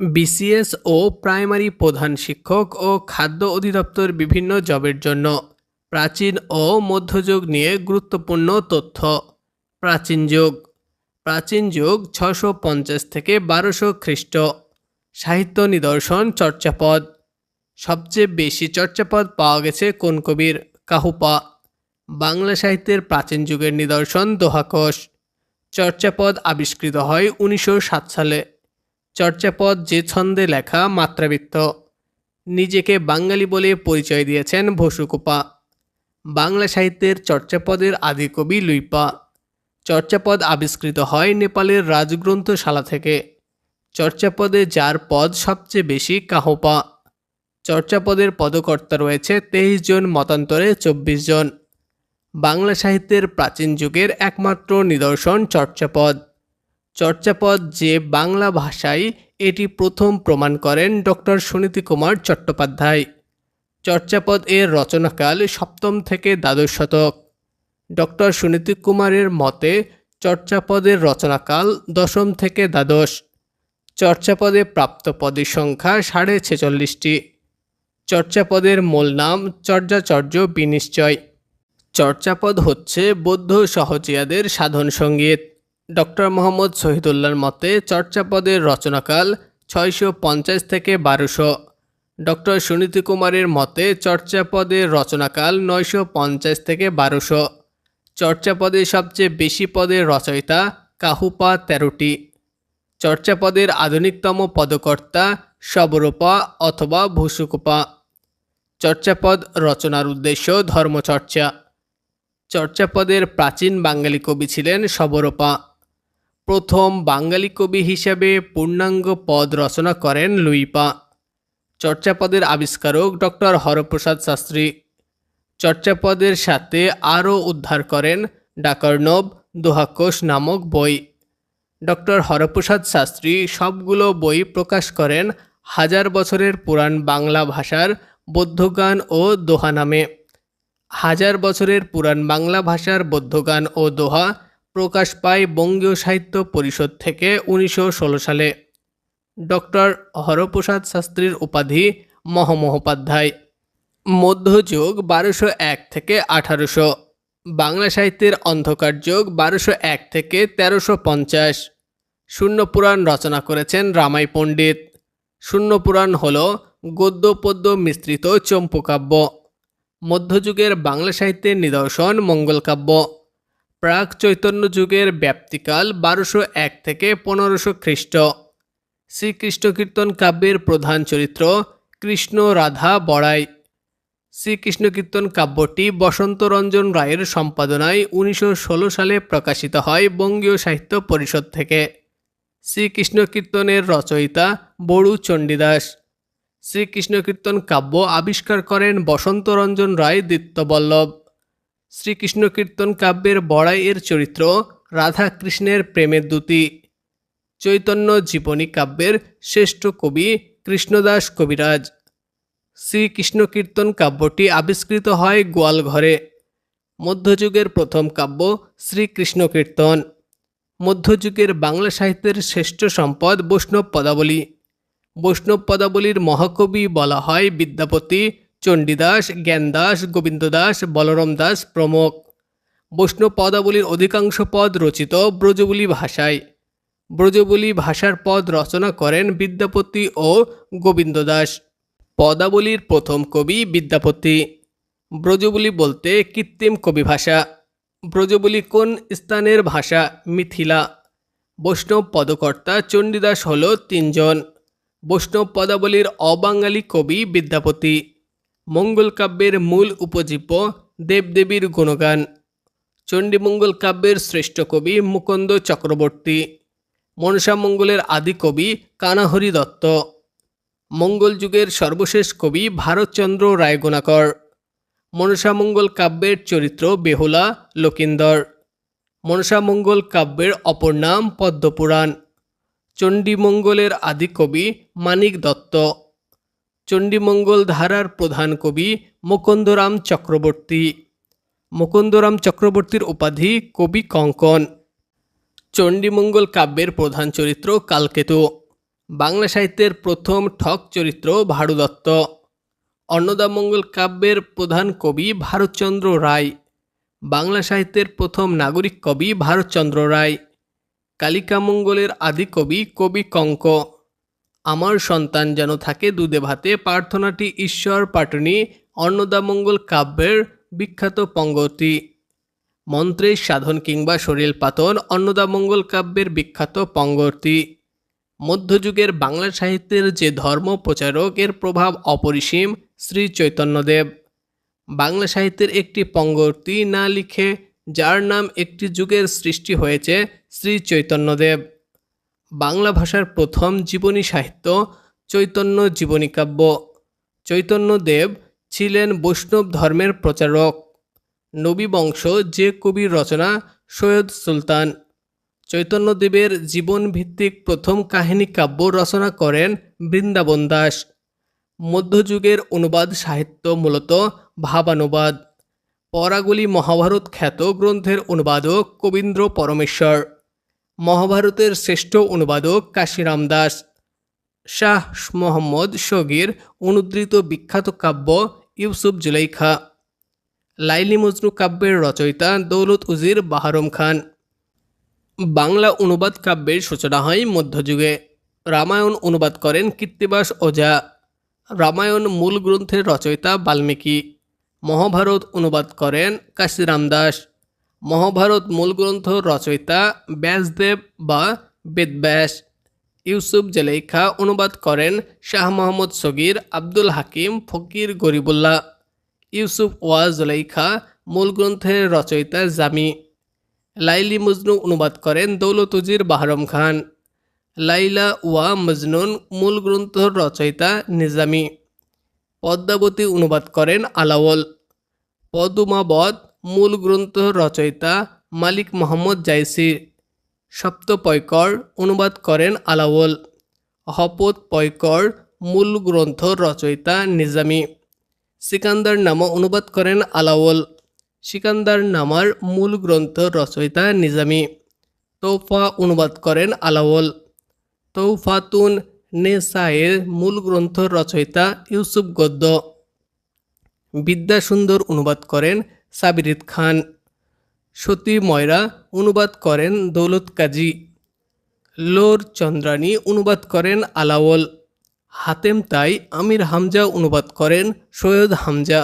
BCS ও primary প্রধান শিক্ষক ও খাদ্য অধিদপ্তর বিভিন্ন জবের জন্য প্রাচীন ও মধ্যযুগ নিয়ে গুরুত্বপূর্ণ তথ্য। প্রাচীন যুগ। প্রাচীন যুগ ছশো পঞ্চাশ থেকে বারোশো খ্রিস্ট। সাহিত্য নিদর্শন চর্চাপদ। সবচেয়ে বেশি চর্চাপদ পাওয়া গেছে কোন কবির? কাহুপা। বাংলা সাহিত্যের প্রাচীন যুগের নিদর্শন দোহাকোষ। চর্চাপদ আবিষ্কৃত হয় উনিশশো সাত সালে। চর্চাপদ যে ছন্দে লেখা মাত্রাবৃত্ত। নিজেকে বাঙালি বলে পরিচয় দিয়েছেন ভসুকোপা। বাংলা সাহিত্যের চর্চাপদের আদি কবি লুইপা। চর্চাপদ আবিষ্কৃত হয় নেপালের রাজগ্রন্থশালা থেকে। চর্চাপদে যার পদ সবচেয়ে বেশি কাহপা। চর্চাপদের পদকর্তা রয়েছে তেইশ জন, মতান্তরে চব্বিশ জন। বাংলা সাহিত্যের প্রাচীন যুগের একমাত্র নিদর্শন চর্চাপদ। চর্চাপদ যে বাংলা ভাষায় এটি প্রথম প্রমাণ করেন ডক্টর সুনীতি কুমার চট্টোপাধ্যায়। চর্চাপদ এর রচনাকাল সপ্তম থেকে দ্বাদশ শতক। ডক্টর সুনীতি কুমারের মতে, চর্চাপদের রচনাকাল দশম থেকে দ্বাদশ। চর্চাপদে প্রাপ্ত পদের সংখ্যা সাড়ে ছেচল্লিশটি। চর্চাপদের মূল নাম চর্যাচর্য বিনিশ্চয়। চর্চাপদ হচ্ছে বৌদ্ধ সহজিয়াদের সাধন সংগীত ডক্টর মোহাম্মদ শহীদুল্লাহর মতে চর্চাপদের রচনাকাল ছয়শো পঞ্চাশ থেকে বারোশো। ডক্টর সুনীতি কুমারের মতে চর্চাপদের রচনাকাল নয়শো পঞ্চাশ থেকে বারোশো। চর্চাপদে সবচেয়ে বেশি পদের রচয়িতা কাহুপা তেরোটি। চর্চাপদের আধুনিকতম পদকর্তা সবরূপা অথবা ভূসুকোপা। চর্চাপদ রচনার উদ্দেশ্য ধর্মচর্চা। চর্চাপদের প্রাচীন বাঙালি কবি ছিলেন সবরূপা। প্রথম বাঙালি কবি হিসেবে পূর্ণাঙ্গ পদ রচনা করেন লুইপা। চর্চাপদের আবিষ্কারক ডক্টর হরপ্রসাদ শাস্ত্রী। চর্চাপদের সাথে আরও উদ্ধার করেন ডাকর্ণব দোহাকোষ নামক বই। ডক্টর হরপ্রসাদ শাস্ত্রী সবগুলো বই প্রকাশ করেন হাজার বছরের পুরাণ বাংলা ভাষার বৌদ্ধগান ও দোহা নামে। হাজার বছরের পুরাণ বাংলা ভাষার বৌদ্ধগান ও দোহা প্রকাশ পায় বঙ্গীয় সাহিত্য পরিষদ থেকে উনিশশো ষোলো সালে। ডক্টর হরপ্রসাদ শাস্ত্রীর উপাধি মহামহোপাধ্যায়। মধ্যযুগ বারোশো এক থেকে আঠারোশো। বাংলা সাহিত্যের অন্ধকার যুগ বারোশো এক থেকে তেরোশো পঞ্চাশ। শূন্য পুরাণ রচনা করেছেন রামাই পণ্ডিত। শূন্য পুরাণ হল গদ্য পদ্য মিশ্রিত চম্পুকাব্য মধ্যযুগের বাংলা সাহিত্যের নিদর্শন মঙ্গলকাব্য প্রাক চৈতন্য যুগের ব্যাপ্তিকাল বারোশো এক থেকে পনেরোশো খ্রিস্ট। শ্রীকৃষ্ণ কীর্তন কাব্যের প্রধান চরিত্র কৃষ্ণ রাধা বড়াই। শ্রীকৃষ্ণ কীর্তন কাব্যটি বসন্ত রঞ্জন রায়ের সম্পাদনায় উনিশশো ষোলো সালে প্রকাশিত হয় বঙ্গীয় সাহিত্য পরিষদ থেকে। শ্রীকৃষ্ণ কীর্তনের রচয়িতা বড়ু চণ্ডীদাস। শ্রীকৃষ্ণ কীর্তন কাব্য আবিষ্কার করেন বসন্ত রঞ্জন রায় দিত্যবল্লভ শ্রীকৃষ্ণ কীর্তন কাব্যের বড়াই এর চরিত্র রাধা কৃষ্ণের প্রেমের দূতি চৈতন্য জীবনী কাব্যের শ্রেষ্ঠ কবি কৃষ্ণদাস কবিরাজ। শ্রীকৃষ্ণ কীর্তন কাব্যটি আবিষ্কৃত হয় গোয়ালঘরে মধ্যযুগের প্রথম কাব্য শ্রীকৃষ্ণ কীর্তন মধ্যযুগের বাংলা সাহিত্যের শ্রেষ্ঠ সম্পদ বৈষ্ণব পদাবলী। বৈষ্ণব পদাবলীর মহাকবি বলা হয় বিদ্যাপতি চণ্ডীদাস, জ্ঞানদাস, গোবিন্দদাস বলরাম দাস প্রমুখ। বৈষ্ণব পদাবলীর অধিকাংশ পদ রচিত ব্রজবুলি ভাষায়। ব্রজবুলি ভাষার পদ রচনা করেন বিদ্যাপতি ও গোবিন্দ দাস পদাবলীর প্রথম কবি বিদ্যাপতি। ব্রজবুলি বলতে কৃত্রিম কবি ভাষা। ব্রজবুলি কোন স্থানের ভাষা? মিথিলা। বৈষ্ণব পদকর্তা চণ্ডীদাস হল তিনজন। বৈষ্ণব পদাবলীর অবাঙালি কবি বিদ্যাপতি। মঙ্গল কাব্যের মূল উপজীব্য দেবদেবীর গুণগান। চণ্ডীমঙ্গল কাব্যের শ্রেষ্ঠ কবি মুকুন্দ চক্রবর্তী। মনসামঙ্গলের আদি কবি কানাহরি দত্ত। মঙ্গল যুগের সর্বশেষ কবি ভারতচন্দ্র রায়গুণাকর। মনসামঙ্গল কাব্যের চরিত্র বেহুলা, লকিন্দর। মনসামঙ্গল কাব্যের অপর নাম পদ্মপুরাণ। চণ্ডীমঙ্গলের আদি কবি মানিক দত্ত। চণ্ডীমঙ্গল ধারার প্রধান কবি মুকুন্দরাম চক্রবর্তী। মুকুন্দরাম চক্রবর্তীর উপাধি কবি কঙ্কন। চণ্ডীমঙ্গল কাব্যের প্রধান চরিত্র কালকেতু। বাংলা সাহিত্যের প্রথম ঠক চরিত্র ভারু দত্ত অন্নদামঙ্গল কাব্যের প্রধান কবি ভারতচন্দ্র রায়। বাংলা সাহিত্যের প্রথম নাগরিক কবি ভারতচন্দ্র রায়। কালিকামঙ্গলের আদি কবি কবি কঙ্ক। আমার সন্তান যেন থাকে দুধে ভাতে প্রার্থনাটি ঈশ্বর পাটনি, অন্নদামঙ্গল কাব্যের বিখ্যাত পঙ্গতি। মন্ত্রের সাধন কিংবা শরীর পাতন, অন্নদামঙ্গল কাব্যের বিখ্যাত পঙ্গতি। মধ্যযুগের বাংলা সাহিত্যের যে ধর্ম প্রচারক, এর প্রভাব অপরিসীম, শ্রী চৈতন্যদেব। বাংলা সাহিত্যের একটি পঙ্গতি না লিখে, যার নাম একটি যুগের সৃষ্টি হয়েছে, শ্রী চৈতন্যদেব। বাংলা ভাষার প্রথম জীবনী সাহিত্য চৈতন্য জীবনী কাব্য। চৈতন্যদেব ছিলেন বৈষ্ণব ধর্মের প্রচারক। নবী বংশ যে কবির রচনা সৈয়দ সুলতান। চৈতন্যদেবের জীবনভিত্তিক প্রথম কাহিনী কাব্য রচনা করেন বৃন্দাবন দাস। মধ্যযুগের অনুবাদ সাহিত্য মূলত ভাবানুবাদ। পরাগুলি মহাভারত খ্যাত গ্রন্থের অনুবাদক কবীন্দ্র পরমেশ্বর। মহাভারতের শ্রেষ্ঠ অনুবাদক কাশিরাম দাস, শাহ মোহাম্মদ শগির, অনুদৃত বিখ্যাত কাব্য ইউসুফ জুলাইখা, লাইলি মজনু কাব্যের রচয়িতা দৌলত উজির বাহারম খান। বাংলা অনুবাদ কাব্যের সূচনা হয় মধ্যযুগে। রামায়ণ অনুবাদ করেন কীর্তিবাস ওঝা। রামায়ণ মূল গ্রন্থের রচয়িতা বাল্মীকি। মহাভারত অনুবাদ করেন কাশিরাম দাস। মহাভারত মূল গ্রন্থ রচয়িতা ব্যাসদেব বা বেদব্যাস। ইউসুফ জেলেখা অনুবাদ করেন শাহ মোহাম্মদ সগির আব্দুল হাকিম ফকির গরিবুল্লাহ। ইউসুফ ওয়া জুলাইখা মূল গ্রন্থের রচয়িতা জামি। লাইলি মজনু অনুবাদ করেন দৌলতুজির বাহরম খান। লাইলা ওয়া মজনুন মূল গ্রন্থ রচয়িতা নিজামি। পদ্মাবতী অনুবাদ করেন আলাওল। পদুমাবদ মূল গ্রন্থ রচয়িতা মালিক মোহাম্মদ জাইসি। সপ্ত সপ্তপয়কর অনুবাদ করেন আলাওল। হপত পয়কর মূল গ্রন্থ রচয়িতা নিজামি। সিকান্দার নামা অনুবাদ করেন আলাওল। সিকান্দার নামার মূল গ্রন্থ রচয়িতা নিজামি। তৌফা অনুবাদ করেন আলাওল। তৌফাতুন নেসায়ের মূল গ্রন্থ রচয়িতা ইউসুফ গদ্য। বিদ্যাসুন্দর অনুবাদ করেন সাবিরিত খান, সতী ময়রা অনুবাদ করেন দৌলত কাজী, লোর চন্দ্রানী অনুবাদ করেন আলাওল হাতেম তাই আমির হামজা অনুবাদ করেন সৈয়দ হামজা।